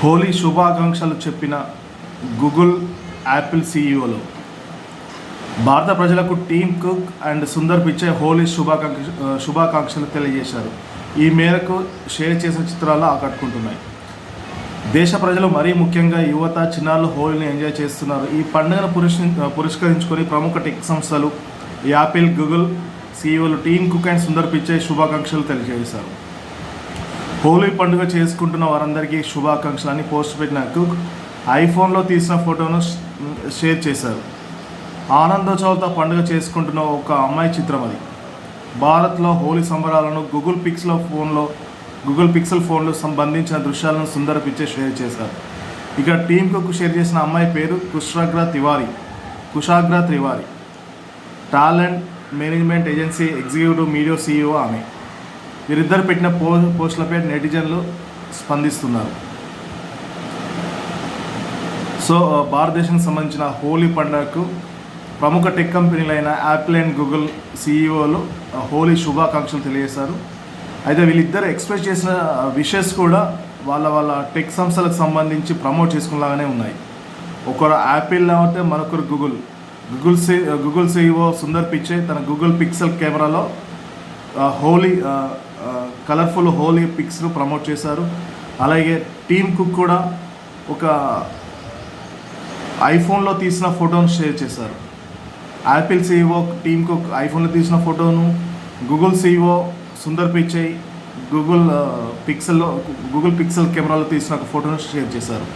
హోలీ శుభాకాంక్షలు చెప్పిన Google Apple సీఈఓలు. భారత ప్రజలకు టీమ్ కుక్ అండ్ సుందర్ పిచ్చే హోలీ శుభాకాంక్ష శుభాకాంక్షలు తెలియజేశారు. ఈ మేరకు షేర్ చేసిన చిత్రాలు ఆకట్టుకుంటున్నాయి. దేశ ప్రజలు మరీ ముఖ్యంగా యువత చిన్నారులు హోలీని ఎంజాయ్ చేస్తున్నారు. ఈ పండుగను పురుష్ పురస్కరించుకొని ప్రముఖ టెక్ సంస్థలు Apple Google సీఈఓలు Tim Cook and Sundar Pichai శుభాకాంక్షలు తెలియజేశారు. హోలీ పండుగ చేసుకుంటున్న వారందరికీ శుభాకాంక్షలు అని పోస్ట్ పెట్టిన కుక్ ఐఫోన్లో తీసిన ఫోటోను షేర్ చేశారు. ఆనందోత్సవాలతో పండుగ చేసుకుంటున్న ఒక అమ్మాయి చిత్రం అది. భారత్లో హోలీ సంబరాలను గూగుల్ పిక్స్లో ఫోన్లో గూగుల్ పిక్సెల్ ఫోన్లో సంబంధించిన దృశ్యాలను సుందర పిచ్చే షేర్ చేశారు. ఇక టీమ్ కుక్ షేర్ చేసిన అమ్మాయి పేరు Kushagra Tiwari Kushagra Tiwari. Talent management agency executive మీడియో CEO ఆమె. వీరిద్దరు పెట్టిన పో పోస్టులపై నెటిజన్లు స్పందిస్తున్నారు. సో భారతదేశానికి సంబంధించిన హోలీ పండుగకు ప్రముఖ టెక్ కంపెనీలైన యాపిల్ అండ్ గూగుల్ సీఈఓలు హోలీ శుభాకాంక్షలు తెలియజేశారు. అయితే వీళ్ళిద్దరు ఎక్స్ప్రెస్ చేసిన విషెస్ కూడా వాళ్ళ వాళ్ళ టెక్ సంస్థలకు సంబంధించి ప్రమోట్ చేసుకునేలాగానే ఉన్నాయి. ఒకరు యాపిల్ అయితే మరొకరు గూగుల్. గూగుల్ సి గూగుల్ సీఈఓ సుందర్ పిచ్చే తన గూగుల్ పిక్సెల్ కెమెరాలో హోలీ కలర్ఫుల్ హోలీ పిక్స్ను ప్రమోట్ చేశారు. అలాగే టీమ్ కుక్ కూడా ఒక ఐఫోన్లో తీసిన ఫోటోను షేర్ చేశారు. యాపిల్ సీఈఓ టీమ్ కుక్ ఐఫోన్లో తీసిన ఫోటోను Google CEO Sundar Pichai Google పిక్సెల్లో Google Pixel కెమెరాలో తీసిన ఒక ఫోటోను షేర్ చేశారు.